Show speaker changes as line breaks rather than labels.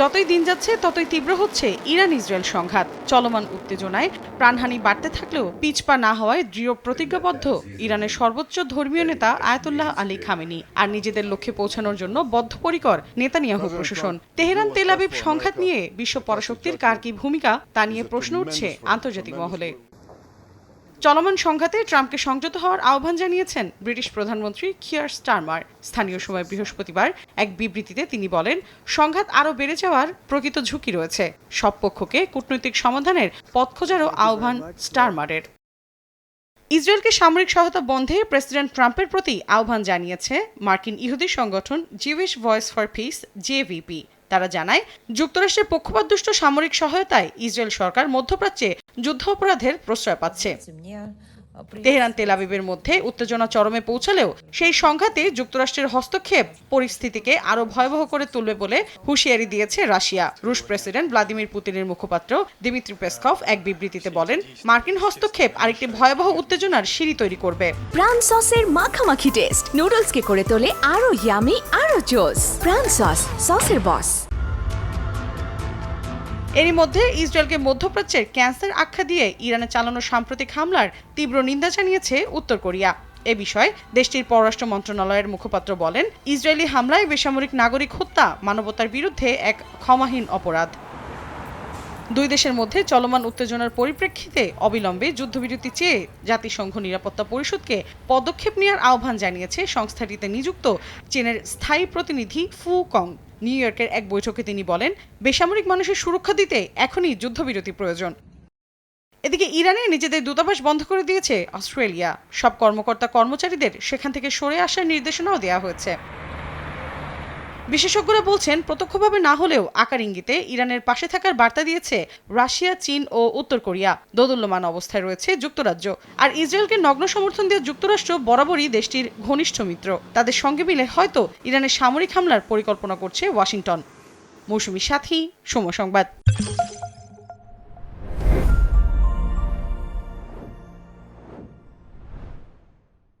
যতই দিন যাচ্ছে, ততই তীব্র হচ্ছে ইরান ইসরায়েল সংঘাত। চলমান উত্তেজনায় প্রাণহানি বাড়তে থাকলেও পিছপা না হওয়ায় দৃঢ় প্রতিজ্ঞাবদ্ধ ইরানের সর্বোচ্চ ধর্মীয় নেতা আয়াতুল্লাহ আলী খামেনি আর নিজেদের লক্ষ্যে পৌঁছানোর জন্য বদ্ধপরিকর নেতানিয়াহু প্রশাসন। তেহরান তেলাবিব সংঘাত নিয়ে বিশ্ব পরাশক্তির কার কি ভূমিকা তা নিয়ে প্রশ্ন উঠছে আন্তর্জাতিক মহলে। চলমান সংঘাতে ট্রাম্পকে সংযত হওয়ার আহ্বান জানিয়েছেন ব্রিটিশ প্রধানমন্ত্রী কিয়ার স্টারমার। স্থানীয় সময় বৃহস্পতিবার এক বিবৃতিতে তিনি বলেন, সংঘাত আরও বেড়ে যাওয়ার প্রকৃত ঝুঁকি রয়েছে। সব পক্ষকে কূটনৈতিক সমাধানের পথ খোঁজারও আহ্বান স্টারমারের। ইসরায়েলকে সামরিক সহায়তা বন্ধে প্রেসিডেন্ট ট্রাম্পের প্রতি আহ্বান জানিয়েছে মার্কিন ইহুদি সংগঠন Jewish Voice for Peace JVP তারা জানায়, যুক্তরাষ্ট্রের পক্ষপাতদুষ্ট সামরিক সহায়তায় ইসরায়েল সরকার মধ্যপ্রাচ্যে যুদ্ধ অপরাধের প্রশ্রয় পাচ্ছে। তেহরান, তেল আবিবের মধ্যে উত্তেজনা চরমে পৌঁছালেও সেই সংঘাতে যুক্তরাষ্ট্রের হস্তক্ষেপ পরিস্থিতিকে আরও ভয়াবহ করে তুলবে বলে হুঁশিয়ারি দিয়েছে রাশিয়া। রুশ প্রেসিডেন্ট ভ্লাদিমির পুতিনের মুখপাত্র দিমিত্রি পেসকভ এক বিবৃতিতে বলেন, মার্কিন হস্তক্ষেপ আরেকটি ভয়াবহ উত্তেজনার সিঁড়ি তৈরি করবে।
প্রাণ সসের মাখামাখি টেস্ট। নুডলসকে করে তোলে আরও ইয়ামি আরও জোস। প্রাণ সস, সসের বস।
এরই মধ্যে ইসরায়েলকে মধ্যপ্রাচ্যের ক্যান্সার আখ্যা দিয়ে ইরানে চালানো সাম্প্রতিক হামলার তীব্র নিন্দা জানিয়েছে উত্তর কোরিয়া। এ বিষয়ে দেশটির পররাষ্ট্র মন্ত্রণালয়ের মুখপাত্র বলেন, ইসরায়েলি হামলায় বেসামরিক নাগরিক হত্যা মানবতার বিরুদ্ধে এক ক্ষমাহীন অপরাধ। দুই দেশের মধ্যে চলমান উত্তেজনার পরিপ্রেক্ষিতে অবিলম্বে যুদ্ধবিরতি চেয়ে জাতিসংঘ নিরাপত্তা পরিষদকে পদক্ষেপ নেওয়ার আহ্বান জানিয়েছে সংস্থাটিতে নিযুক্ত চীনের স্থায়ী প্রতিনিধি ফু কং। নিউ ইয়র্কের এক বৈঠকে তিনি বলেন, বেসামরিক মানুষের সুরক্ষা দিতে এখনই যুদ্ধবিরতি প্রয়োজন। এদিকে ইরানে নিজেদের দূতাবাস বন্ধ করে দিয়েছে অস্ট্রেলিয়া। সব কর্মকর্তা কর্মচারীদের সেখান থেকে সরে আসার নির্দেশনাও দেওয়া হয়েছে। বিশেষজ্ঞরা বলছেন, প্রত্যক্ষভাবে না হলেও আকার ইঙ্গিতে ইরানের পাশে থাকার বার্তা দিয়েছে রাশিয়া, চীন ও উত্তর কোরিয়া। দোদুল্যমান অবস্থায় রয়েছে যুক্তরাজ্য। আর ইসরায়েলকে নগ্ন সমর্থন দিয়ে যুক্তরাষ্ট্র বরাবরই দেশটির ঘনিষ্ঠ মিত্র। তাদের সঙ্গে মিলে হয়তো ইরানের সামরিক হামলার পরিকল্পনা করছে ওয়াশিংটন। মৌসুমি সাথী, সময় সংবাদ।